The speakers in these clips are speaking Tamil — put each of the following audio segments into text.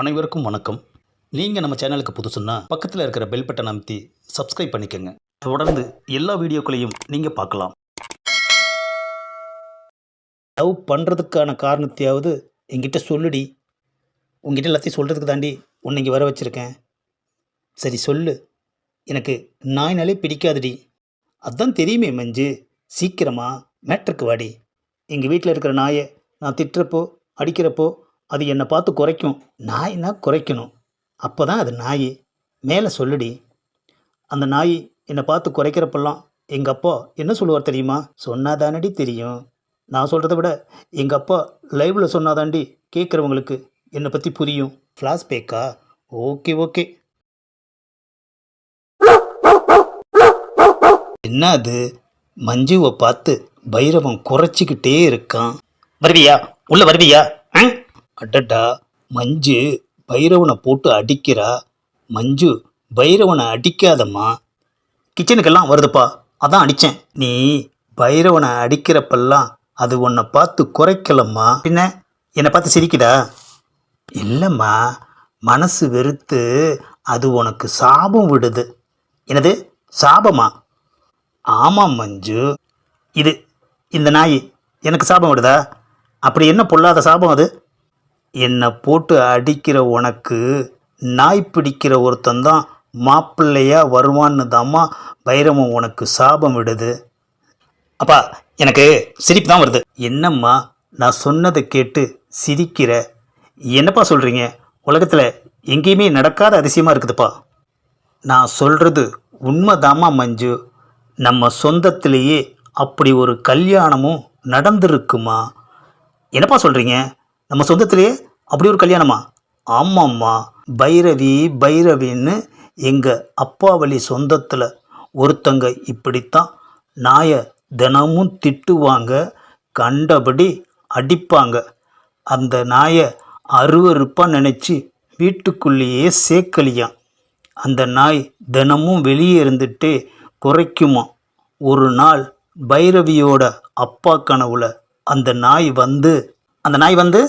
அனைவருக்கும் வணக்கம். நீங்கள் நம்ம சேனலுக்கு புதுசுன்னா பக்கத்தில் இருக்கிற பெல் பட்டன் அமைத்தி சப்ஸ்கிரைப் பண்ணிக்கோங்க. தொடர்ந்து எல்லா வீடியோக்களையும் நீங்கள் பார்க்கலாம். லவ் பண்ணுறதுக்கான காரணத்தையாவது என்கிட்ட சொல்லுடி. உங்ககிட்ட எல்லாத்தையும் சொல்கிறதுக்கு தாண்டி உன்னை இங்கே வர வச்சுருக்கேன். சரி சொல்லு. எனக்கு நாய்னாலே பிடிக்காதுடி. அதான் தெரியுமே மஞ்சு. சீக்கிரமாக மேட்ருக்கு வாடி. எங்கள் வீட்டில் இருக்கிற நாயை நான் திட்டுறப்போ அடிக்கிறப்போ அது என்னை பார்த்து குறைக்கும். நாய்னா குறைக்கணும். அப்போ தான் அது நாய். மேலே சொல்லுடி. அந்த நாய் என்னை பார்த்து குறைக்கிறப்பெல்லாம் எங்கள் அப்பா என்ன சொல்லுவார் தெரியுமா? சொன்னாதானடி தெரியும். நான் சொல்கிறத விட எங்கள் அப்பா லைவில் சொன்னாதாண்டி கேட்குறவங்களுக்கு என்னை பற்றி புரியும். ஃப்ளாஷ் பேக்கா ஓகே ஓகே என்ன அது? மஞ்சுவை பார்த்து பைரவன் குறைச்சிக்கிட்டே இருக்கான். வருவியா? உள்ள வருவியா? அடடா மஞ்சு பைரவனை போட்டு அடிக்கிறா? மஞ்சு பைரவனை அடிக்காதம்மா. கிச்சனுக்கெல்லாம் வருதுப்பா. அதான் அடித்தேன் நீ பைரவனை அடிக்கிறப்பெல்லாம் அது உன்னை பார்த்து குறைக்கலம்மா. பின்ன என்னை பார்த்து சிரிக்குதா? இல்லைம்மா. மனசு வெறுத்து அது உனக்கு சாபம் விடுது. எனது சாபமா? ஆமாம் மஞ்சு. இது இந்த நாய் எனக்கு சாபம் விடுதா? அப்படி என்ன பொல்லாத சாபம் அது? என்னை போட்டு அடிக்கிற உனக்கு நாய் பிடிக்கிற ஒருத்தன் தான் மாப்பிள்ளையாக வருவான்னு தாம்மா பைரவன் உனக்கு சாபம் விடுது. அப்பா எனக்கு சிரிப்பு தான் வருது. என்னம்மா நான் சொன்னதை கேட்டு சிரிக்கிற? என்னப்பா சொல்கிறீங்க உலகத்தில் எங்கேயுமே நடக்காத அதிசயமாக இருக்குதுப்பா. நான் சொல்கிறது உண்மைதாம்மா மஞ்சு. நம்ம சொந்தத்திலேயே அப்படி ஒரு கல்யாணமும் நடந்திருக்குமா? என்னப்பா சொல்கிறீங்க நம்ம சொந்தத்திலேயே அப்படி ஒரு கல்யாணமா? ஆமாம்மா. பைரவி பைரவின்னு எங்கள் அப்பா வழி சொந்தத்தில் ஒருத்தங்க இப்படித்தான் நாயை தினமும் திட்டுவாங்க கண்டபடி அடிப்பாங்க. அந்த நாயை அருவருப்பாக நினச்சி வீட்டுக்குள்ளேயே சேர்க்கலியாம் அந்த நாய் தினமும் வெளியே இருந்துட்டு குறைக்குமா? ஒரு நாள் பைரவியோட அப்பா கனவுல அந்த நாய் வந்து அந்த நாய் வந்து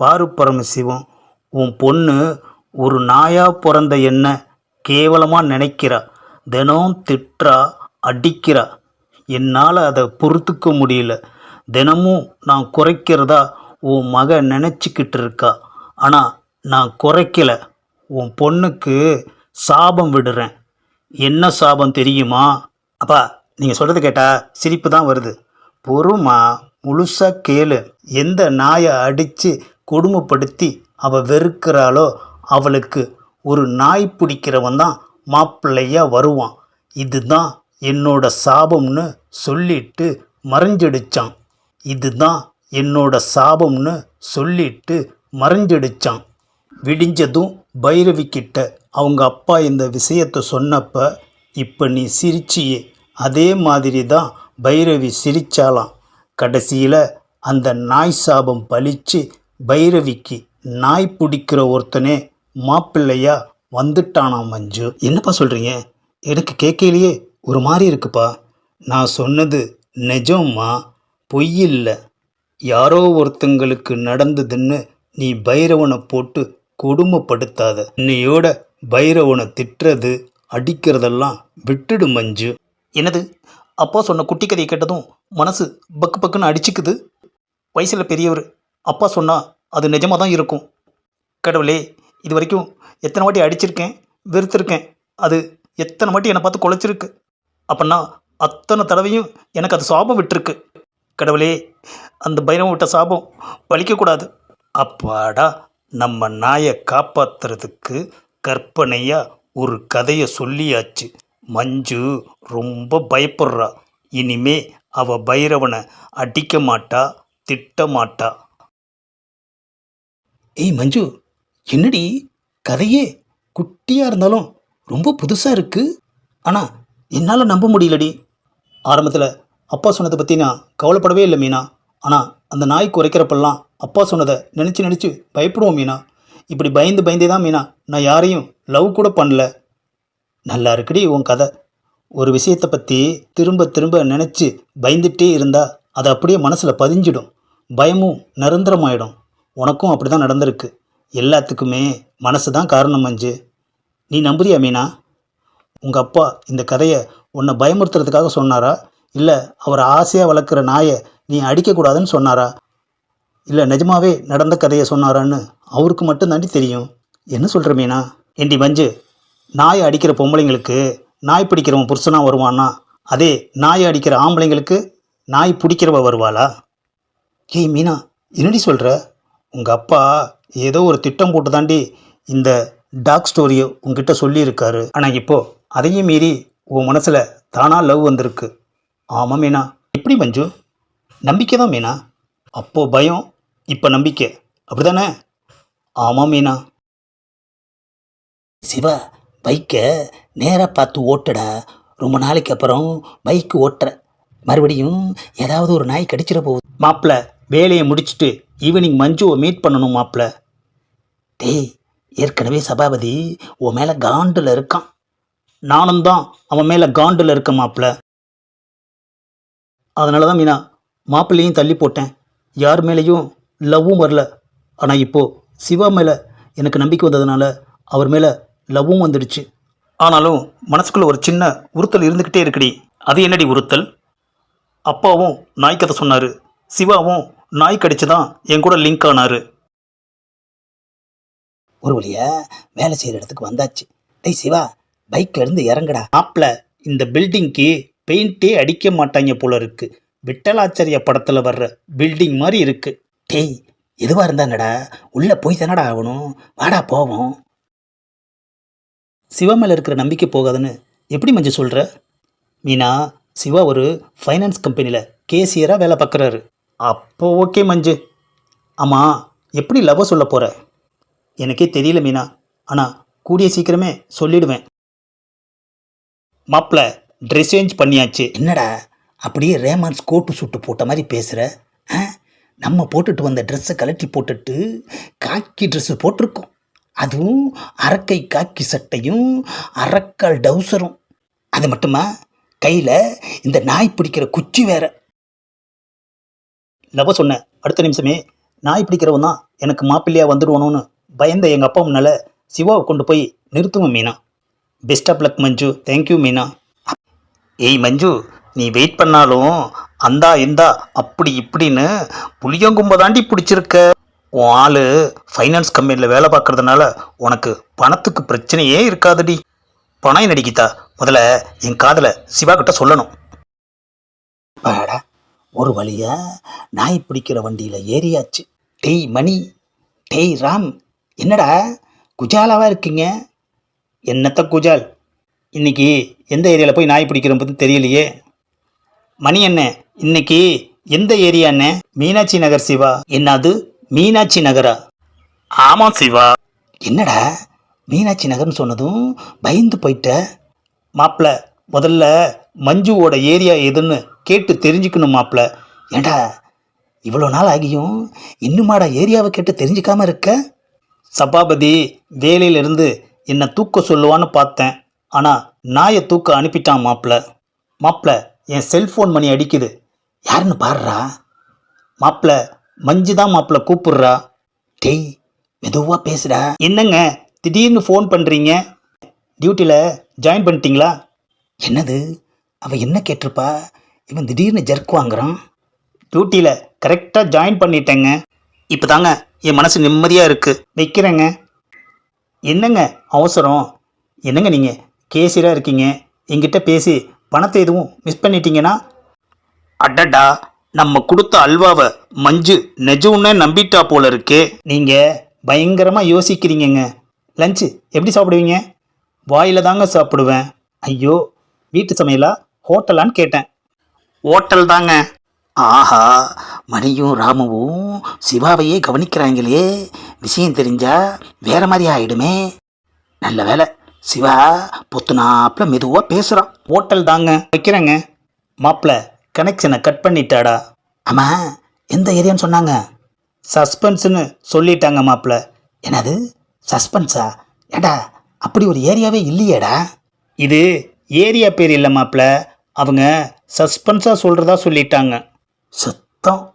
பாரு பரமசிவம் உன் பொண்ணு ஒரு நாயா பிறந்த என்ன கேவலமாக நினைக்கிறா தினம் திட்டுறா அடிக்கிறா. என்னால் அதை பொறுத்துக்க முடியல. தினமும் நான் குறைக்கிறதா உன் மக நினச்சிக்கிட்டு இருக்கா. ஆனால் நான் குறைக்கல. உன் பொண்ணுக்கு சாபம் விடுறேன். என்ன சாபம் தெரியுமா? அப்பா நீங்கள் சொல்கிறது கேட்டால் சிரிப்பு தான் வருது. பொறுமா முழுசாக கேளு. எந்த நாயை அடித்து கொடுமைப்படுத்தி அவள் வெறுக்கிறாளோ அவளுக்கு ஒரு நாய் பிடிக்கிறவன் தான் மாப்பிள்ளையா வருவான். இதுதான் என்னோட சாபம்னு சொல்லிட்டு மறைஞ்சிடுச்சான். இதுதான் என்னோட சாபம்னு சொல்லிட்டு மறைஞ்சிடுச்சான். விடிஞ்சதும் பைரவிக்கிட்ட அவங்க அப்பா இந்த விஷயத்தை சொன்னப்ப இப்போ நீ சிரிச்சியே. அதே மாதிரி தான் பைரவி சிரிச்சாலாம் கடைசியில் அந்த நாய் சாபம் பலிச்சு பைரவிக்கு நாய் பிடிக்கிற ஒருத்தனே மாப்பிள்ளையா வந்துட்டானாம் மஞ்சு? என்னப்பா சொல்கிறீங்க எனக்கு கேட்கலையே ஒரு மாதிரி இருக்குப்பா. நான் சொன்னது நிஜம்மா? பொய் இல்லை யாரோ ஒருத்தங்களுக்கு நடந்ததுன்னு நீ பைரவனை போட்டு கொடுமைப்படுத்தாத. இன்னையோட பைரவனை திட்டுறது அடிக்கிறதெல்லாம் விட்டுடு மஞ்சு. என்னது? அப்பா சொன்ன குட்டி கதையை கேட்டதும் மனசு பக்கு பக்குன்னு அடிச்சுக்குது? வயசில் பெரியவர் அப்பா சொன்னால் அது நிஜமாக தான் இருக்கும். கடவுளே இது வரைக்கும் எத்தனை வாட்டி அடிச்சிருக்கேன் வெறுத்திருக்கேன் அது எத்தனை வாட்டி என்னை பார்த்து குலைச்சிருக்கு. அப்படின்னா அத்தனை தடவையும் எனக்கு அது சாபம் விட்டுருக்கு. கடவுளே அந்த பைரவம் விட்ட சாபம் வலிக்கக்கூடாது அப்பாடா நம்ம நாயை காப்பாத்துறதுக்கு கற்பனையாக ஒரு கதையை சொல்லியாச்சு. மஞ்சு ரொம்ப பயப்படுறா. இனிமே அவ பைரவனை அடிக்க மாட்டா திட்ட மாட்டா. ஏய் மஞ்சு என்னடி? கதையே குட்டியாக இருந்தாலும் ரொம்ப புதுசாக இருக்குது ஆனால் என்னால் நம்ப முடியலடி. ஆரம்பத்தில் அப்பா சொன்னதை பற்றி நான் கவலைப்படவே இல்லை மீனா. ஆனால் அந்த நாய் குறைக்கிறப்பெல்லாம் அப்பா சொன்னதை நினச்சி நினச்சி பயப்படுவோம் மீனா. இப்படி பயந்து பயந்தே தான் மீனா நான் யாரையும் லவ் கூட பண்ணல. நல்லா இருக்குடி உன் கதை. ஒரு விஷயத்தை பற்றி திரும்ப திரும்ப நினச்சி பயந்துட்டே இருந்தால் அது அப்படியே மனசில் பதிஞ்சிடும். பயமும் நிரந்தரமாயிடும். உனக்கும் அப்படி தான் நடந்திருக்கு. எல்லாத்துக்குமே மனசு தான் காரணம் மஞ்சு. நீ நம்புறியா மீனா? உங்கள் அப்பா இந்த கதையை உன்னை பயமுறுத்துறதுக்காக சொன்னாரா? இல்லை அவர் ஆசையாக வளர்க்குற நாயை நீ அடிக்கக்கூடாதுன்னு சொன்னாரா? இல்லை நிஜமாவே நடந்த கதையை சொன்னாரான்னு அவருக்கு மட்டும் தாண்டி தெரியும். என்ன சொல்கிற மீனா? ஏண்டி மஞ்சு நாயை அடிக்கிற பொம்பளைங்களுக்கு நாய் பிடிக்கிறவன் புருஷனாக வருவானா அதே நாயை அடிக்கிற ஆம்பளைங்களுக்கு நாய் பிடிக்கிறவ வருவாளா? ஏய் மீனா என்னடி சொல்கிற உங்கள் அப்பா ஏதோ ஒரு திட்டம் போட்டு தாண்டி இந்த டாக் ஸ்டோரியை உங்ககிட்ட சொல்லியிருக்காரு. ஆனால் இப்போது அதையும் மீறி உன் மனசில் தானாக லவ் வந்திருக்கு. ஆமாம் மீனா. எப்படி மஞ்சு? நம்பிக்கை தான் மீனா. அப்போது பயம் இப்போ நம்பிக்கை. அப்படிதானே? ஆமாம் மீனா. சிவா பைக்கை நேராக பார்த்து ஓட்டடா. ரொம்ப நாளைக்கு அப்புறம் பைக்கு ஓட்டுற மறுபடியும் ஏதாவது ஒரு நாய் கடிச்சிட போகுது. மாப்பிள்ள வேலையை முடிச்சுட்டு ஈவினிங் மஞ்சுவை மீட் பண்ணணும் மாப்பிள்ள டேய் ஏற்கனவே சபாபதி உன் மேலே காண்டில் இருக்கான். நானும் தான் அவன் மேலே காண்டில் இருக்க மாப்பிள்ள அதனால தான் மீனா மாப்பிள்ளையும் தள்ளி போட்டேன். யார் மேலேயும் லவ்வும் வரல. ஆனால் இப்போது சிவா மேலே எனக்கு நம்பிக்கை வந்ததுனால அவர் மேலே லவ்வும் வந்துடுச்சு. ஆனாலும் மனசுக்குள்ள ஒரு சின்ன உறுத்தல் இருந்துக்கிட்டே இருக்குடி. அது என்னடி உறுத்தல்? அப்பாவும் நாய்க்கதை சொன்னார். சிவாவும் நாய் கடிச்சு தான் என் கூட லிங்க் ஆனார். ஒரு வழியா வேலை செய்கிற இடத்துக்கு வந்தாச்சு. டேய் சிவா பைக்ல இருந்து இறங்குடா. மாப்பிள இந்த பில்டிங்க்கு பெயிண்டே அடிக்க மாட்டாங்க போல இருக்கு. விட்டலாச்சரிய படத்தில் வர்ற பில்டிங் மாதிரி இருக்கு. டேய் எதுவாக இருந்தாங்கடா உள்ளே போய் தானடா ஆகணும். வாடா போவோம். சிவா மேலே இருக்கிற நம்பிக்கை போகாதுன்னு எப்படி மஞ்சள் சொல்கிற மீனா சிவா ஒரு ஃபைனான்ஸ் கம்பெனியில் கேசியராக வேலை பார்க்குறாரு. அப்போ ஓகே மஞ்சு. ஆமாம் எப்படி லவ் சொல்ல போகிற எனக்கே தெரியல மீனா. ஆனால் கூடிய சீக்கிரமே சொல்லிடுவேன். மாப்பிள்ள ட்ரெஸ் சேஞ்ச் பண்ணியாச்சு. என்னடா அப்படியே ரேமான்ஸ் கோட்டு சுட்டு போட்ட மாதிரி பேசுகிற ஆ? நம்ம போட்டுட்டு வந்த ட்ரெஸ்ஸை கழட்டி போட்டுட்டு காக்கி ட்ரெஸ்ஸு போட்டிருக்கோம். அதுவும் அரக்கை காக்கி சட்டையும் அரக்கால் டவுசரும். அது மட்டுமா? கையில் இந்த நாய் பிடிக்கிற குச்சி வேறு. லவ சொன்னேன். அடுத்த நிமிஷமே நாய் பிடிக்கிறவன் தான் எனக்கு மாப்பிள்ளையாக வந்துடுவானோன்னு பயந்த எங்கள் அப்பா முன்னால் சிவாவை கொண்டு போய் நிறுத்துவோம் Meena. Best of luck Manju. Thank you Meena. ஏய் மஞ்சு நீ வெயிட் பண்ணாலும் அந்தா இந்தா அப்படி இப்படின்னு புளியங்கும்ப தாண்டி பிடிச்சிருக்க. உன் ஆள் ஃபைனான்ஸ் கம்பெனியில் வேலை பார்க்கறதுனால உனக்கு பணத்துக்கு பிரச்சனையே இருக்காதுடி. பணம் நடிக்கிதா முதல்ல என் காதலை சிவா கிட்ட சொல்லணும். ஒரு வழியா நாய் பிடிக்கிற வண்டியில் ஏறியாச்சு. டேய் மணி டேய் ராம் என்னடா குஜாலாவா இருக்கீங்க? என்னத்த குஜால்? இன்னைக்கு எந்த ஏரியாவில் போய் நாய் பிடிக்கிறோம் பற்றி தெரியலையே. மணி என்ன இன்னைக்கு எந்த ஏரியாண்ணே மீனாட்சி நகர் சிவா. என்னது? மீனாட்சி நகரா? ஆமாம் சிவா. என்னடா? மீனாட்சி நகர்னு சொன்னதும் பயந்து போயிட்ட. மாப்பிள முதல்ல மஞ்சுவோட ஏரியா எதுன்னு கேட்டு தெரிஞ்சுக்கணும் மாப்பிள ஏண்டா இவ்வளோ நாள் ஆகியும் இன்னுமாடா ஏரியாவை கேட்டு தெரிஞ்சுக்காமல் இருக்க? சபாபதி வேலையிலிருந்து என்னை தூக்க சொல்லுவான்னு பார்த்தேன். ஆனால் நாயை தூக்க அனுப்பிட்டான் மாப்பிள மாப்பிள என் செல்ஃபோன் மணி அடிக்குது. யாருன்னு பாடுறா மாப்பிள மஞ்சு தான் மாப்பிள கூப்பிடுறா. டேய் மெதுவாக பேசுடா. என்னங்க திடீர்னு ஃபோன் பண்ணுறீங்க டியூட்டியில் ஜாயின் பண்ணிட்டீங்களா? என்னது? அவள் என்ன கேட்டிருப்பா? இவன் திடீர்னு ஜர்க் வாங்குறான். டியூட்டியில் கரெக்டாக ஜாயின் பண்ணிட்டேங்க. இப்போ தாங்க என் மனசு நிம்மதியாக இருக்குது வைக்கிறேங்க. என்னங்க அவசரம்? என்னங்க நீங்கள் கேசியராக இருக்கீங்க. என்கிட்ட பேசி பணத்தை எதுவும் மிஸ் பண்ணிட்டீங்கன்னா? அடடா! நம்ம கொடுத்த அல்வாவை மஞ்சு நெஜம்னே நம்பிட்டா போல இருக்கே. நீங்கள் பயங்கரமாக யோசிக்கிறீங்கங்க. லஞ்சு எப்படி சாப்பிடுவீங்க? வாயில் தாங்க சாப்பிடுவேன். ஐயோ! வீட்டு சமையலா? ஹோட்டலான்னு கேட்டேன். ஹோட்டல் தாங்க ஆஹா மணியும் ராமுவும் சிவாவையே கவனிக்கிறாங்களே. விஷயம் தெரிஞ்சா வேற மாதிரி ஆயிடுமே. நல்ல வேலை சிவா பொத்துனாப்புல மெதுவாக பேசுகிறான் ஹோட்டல் தாங்க வைக்கிறேங்க. மாப்பிள்ள கனெக்ஷனை கட் பண்ணிட்டாடா. ஆமாம் எந்த ஏரியான்னு சொன்னாங்க? சஸ்பென்ஸ்னு சொல்லிட்டாங்க மாப்பிள்ள என்னது? சஸ்பென்ஸா? ஏடா அப்படி ஒரு ஏரியாவே இல்லையேடா. இது ஏரியா பேர் இல்லை மாப்பிள்ள அவங்க சஸ்பென்ஸாக சொல்கிறதா சொல்லிட்டாங்க. சத்தம்.